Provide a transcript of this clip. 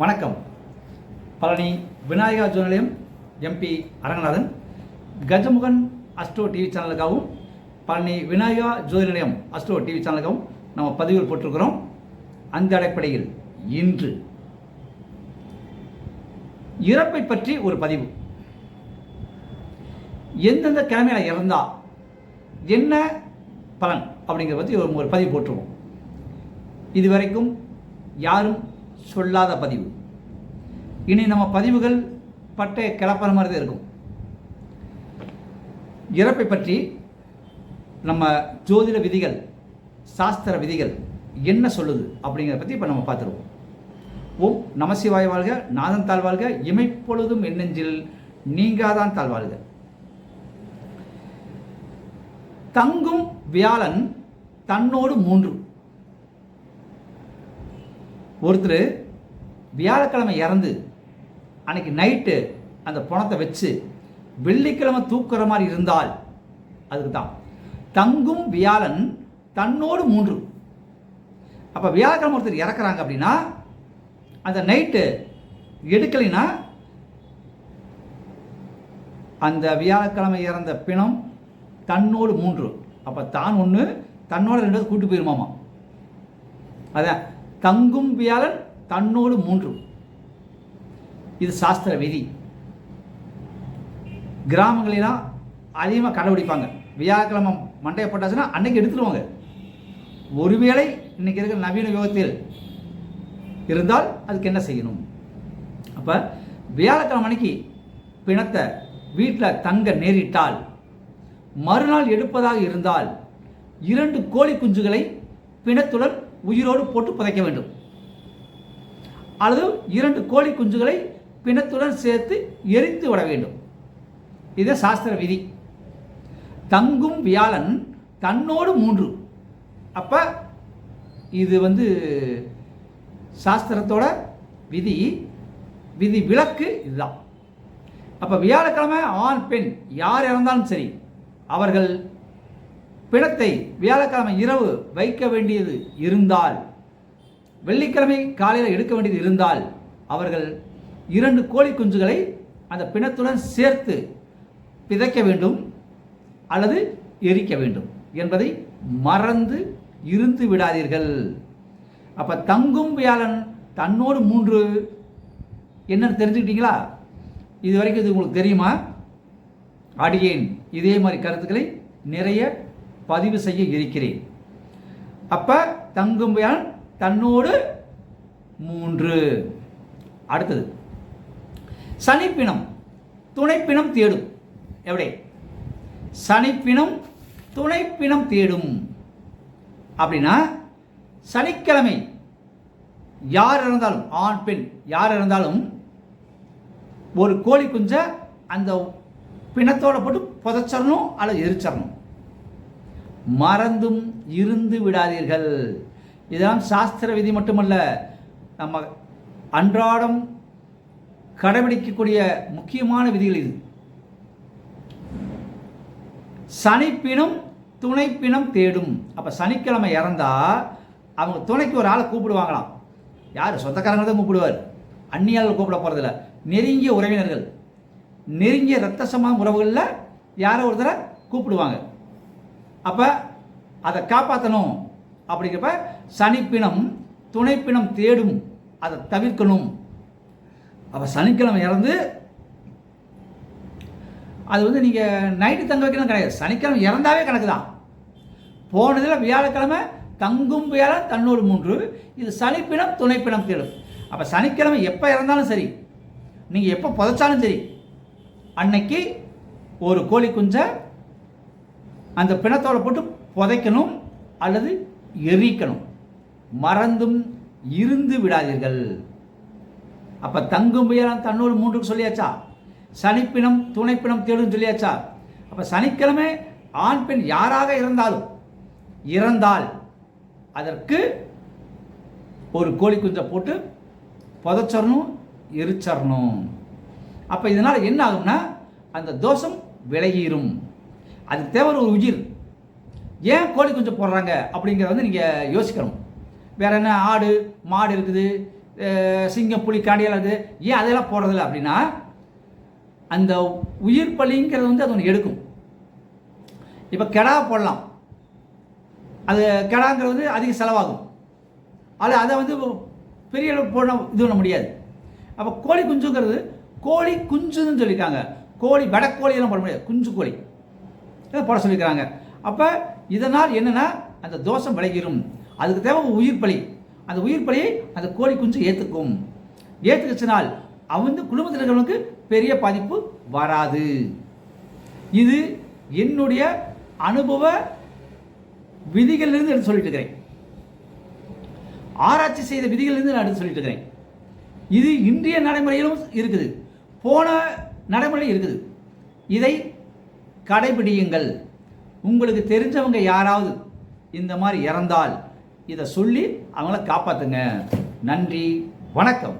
வணக்கம். பழனி விநாயகா ஜோதி நிலையம் M P Aranganathan Gajamukan Astro TV சேனலுக்காகவும் Palani Vinayaka Jothi நிலையம் அஸ்ட்ரோ டிவி சேனலுக்காகவும் நம்ம பதிவில் போட்டிருக்கிறோம். அந்த அடிப்படையில் இன்று இறப்பை பற்றி ஒரு பதிவு. எந்தெந்த கிழமையில் இறந்தா என்ன பலன் அப்படிங்கிறத பற்றி ஒரு பதிவு போட்டுருவோம். இதுவரைக்கும் யாரும் சொல்லாத பதிவு. இனி நம்ம பதிவுகள் பட்டை கிளப்புற மாதிரி தான் இருக்கும். இறப்பை பற்றி நம்ம ஜோதிட விதிகள் சாஸ்திர விதிகள் என்ன சொல்லுது அப்படிங்கிறத பற்றி இப்போ நம்ம பார்த்துருவோம். ஓம் நமசிவாய் வாழ்க நாதன் தாழ்வாழ்க இமைப்பொழுதும் எண்ணெஞ்சில் நீங்காதான் தாழ்வாழ்க தங்கும் வியாழன் தன்னோடு மூன்று. ஒருத்தர் வியாழக்கிழமை இறந்து அன்னைக்கு நைட்டு அந்த பணத்தை வச்சு வெள்ளிக்கிழமை தூக்குற மாதிரி இருந்தால் அதுக்கு தான். தங்கும் வியாழன் தன்னோடு மூன்று. அப்போ வியாழக்கிழமை ஒருத்தர் இறக்குறாங்க அப்படின்னா அந்த நைட்டு எடுக்கலைன்னா அந்த வியாழக்கிழமை இறந்த பிணம் தன்னோடு மூன்று. அப்போ தான் ஒன்று தன்னோட ரெண்டு கூட்டு போயிருமாமா? அதான். தங்கும் வியாழன் தன்னோடு மூன்று இது சாஸ்திர விதி. கிராமங்களெல்லாம் அதிகமாக கடைபிடிப்பாங்க வியாழக்கிழமை மண்டையை போட்டாச்சுன்னா அன்னைக்கு எடுத்துருவாங்க. ஒருவேளை இன்னைக்கு இருக்கிற நவீன யுகத்தில் இருந்தால் அதுக்கு என்ன செய்யணும்? அப்போ வியாழக்கிழமை அன்னைக்கு பிணத்தை வீட்டில் தங்க நேரிட்டால் மறுநாள் எடுப்பதாக இருந்தால் இரண்டு கோழி குஞ்சுகளை பிணத்துடன் உயிரோடு போட்டு புதைக்க வேண்டும். அல்லது இரண்டு கோழி குஞ்சுகளை பிணத்துடன் சேர்த்து எரித்து விட வேண்டும். இது சாஸ்திர விதி. தங்கும் வியாழன் தன்னோடு மூன்று. அப்போ இது வந்து சாஸ்திரத்தோட விதி. விதி விலக்கு இதுதான். அப்போ வியாழக்கிழமை ஆண் பெண் யார் இறந்தாலும் சரி அவர்கள் பிணத்தை வியாழக்கிழமை இரவு வைக்க வேண்டியது இருந்தால் வெள்ளிக்கிழமை காலையில் எடுக்க வேண்டியது இருந்தால் அவர்கள் இரண்டு கோழி குஞ்சுகளை அந்த பிணத்துடன் சேர்த்து பிதைக்க வேண்டும் அல்லது எரிக்க வேண்டும் என்பதை மறந்து இருந்து விடாதீர்கள். அப்ப தங்கும் வியாழன் தன்னோடு மூன்று. என்னன்னு தெரிஞ்சுக்கிட்டீங்களா? இது வரைக்கும் இது உங்களுக்கு தெரியுமா? அடியேன். இதே மாதிரி கருத்துக்களை நிறைய பதிவு செய்ய இருக்கிறேன். அப்போ தங்கும் தன்னோடு மூன்று. அடுத்தது சனிப்பினம் துணைப்பினம் தேடும். எப்படி சனிப்பினம் துணைப்பினம் தேடும். அப்படின்னா சனிக்கிழமை யார் இருந்தாலும் ஆண் பெண் யார் இருந்தாலும் ஒரு கோழி குஞ்சை அந்த பிணத்தோட போட்டு புதைச்சிடணும் அல்லது எரிச்சிடணும். மறந்தும் இருந்து விடாதீர்கள். இதெல்லாம் சாஸ்திர விதி மட்டுமல்ல நம்ம அன்றாடம் கடைபிடிக்கக்கூடிய முக்கியமான விதிகள் இது. சனிப்பினம் துணைப்பினம் தேடும். அப்போ சனிக்கிழமை இறந்தா அவங்க துணைக்கு ஒரு ஆளை கூப்பிடுவாங்களாம். யார்? சொந்தக்காரங்க தான் கூப்பிடுவார். அந்நியால் கூப்பிட போகிறதில்ல நெருங்கிய உறவினர்கள். நெருங்கிய ரத்த சமம் உறவுகளில் யாரோ ஒருத்தரை கூப்பிடுவாங்க. அப்போ அதை காப்பாற்றணும் அப்படிங்கிறப்ப சனிப்பினம் துணைப்பினம் தேடும். அதை தவிர்க்கணும். அப்போ சனிக்கிழமை இறந்து அது வந்து நீங்கள் நைட்டு தங்க வைக்கணும் கிடையாது. சனிக்கிழமை இறந்தாவே கணக்கு தான். போனதில் வியாழக்கிழமை தங்கும் வியாழன் தன்னூர் மூன்று. இது சனிப்பினம் துணைப்பினம் தேடும். அப்போ சனிக்கிழமை எப்போ இறந்தாலும் சரி நீங்கள் எப்போ புதைச்சாலும் சரி அன்னைக்கு ஒரு கோழி குஞ்சை அந்த பிணத்தோட போட்டு புதைக்கணும் அல்லது எரிக்கணும். மறந்தும் இருந்து விடாதீர்கள். அப்போ தங்கும் புயலாம் தன்னூர் மூன்றுக்கு சொல்லியாச்சா? சனிப்பினம் துணைப்பினம் தேடும் சொல்லியாச்சா? அப்போ சனிக்கிழமை ஆண் பெண் யாராக இருந்தாலும் இறந்தால் அதற்கு ஒரு கோழி குஞ்சை போட்டு புதைச்சரணும் எரிச்சரணும் அப்போ இதனால் என்ன ஆகும்னா அந்த தோஷம் விலகிடும் அதுக்கு தேவை ஒரு உயிர். ஏன் கோழி குஞ்சு போடுறாங்க அப்படிங்கிறத வந்து நீங்கள் யோசிக்கணும். வேற என்ன ஆடு மாடு இருக்குது சிங்கம் புலி காண்டியல் இருக்குது. ஏன் அதெல்லாம் போடுறதில்ல அப்படின்னா அந்த உயிர் பலிங்கிறது வந்து அது ஒன்று எடுக்கும். இப்போ கெடா போடலாம். அது கெடாங்கிறது வந்து அதிக செலவாகும். அது அதை வந்து பெரிய அளவு போட இது பண்ண முடியாது. அப்போ கோழி குஞ்சுங்கிறது கோழி குஞ்சுன்னு சொல்லியிருக்காங்க. கோழி வெடக்கோழி எல்லாம் போட முடியாது. குஞ்சு கோழி. போட சொல்லியிருக்கிறாங்க. அப்போ இதனால் என்னென்னா அந்த தோஷம் விளைகிரும் அதுக்கு தேவை உயிர் பலி. அந்த உயிர் பலியை அந்த கோழி குஞ்சு ஏற்றுக்கும் ஏற்றுக்கிச்சினால் அவன் வந்து குடும்பத்தில் இருக்கிறவனுக்கு பெரிய பாதிப்பு வராது. இது என்னுடைய அனுபவ விதிகளிலிருந்து எடுத்து சொல்லிட்டு இருக்கிறேன் ஆராய்ச்சி செய்த விதிகளிலிருந்து நான் எடுத்து சொல்லிட்டு இருக்கிறேன் இது இன்றைய நடைமுறையிலும் இருக்குது. போன நடைமுறையும் இருக்குது. இதை கடைபிடியுங்கள். உங்களுக்கு தெரிஞ்சவங்க யாராவது இந்த மாதிரி இறந்தால் இதை சொல்லி அவங்கள காப்பாற்றுங்க நன்றி வணக்கம்.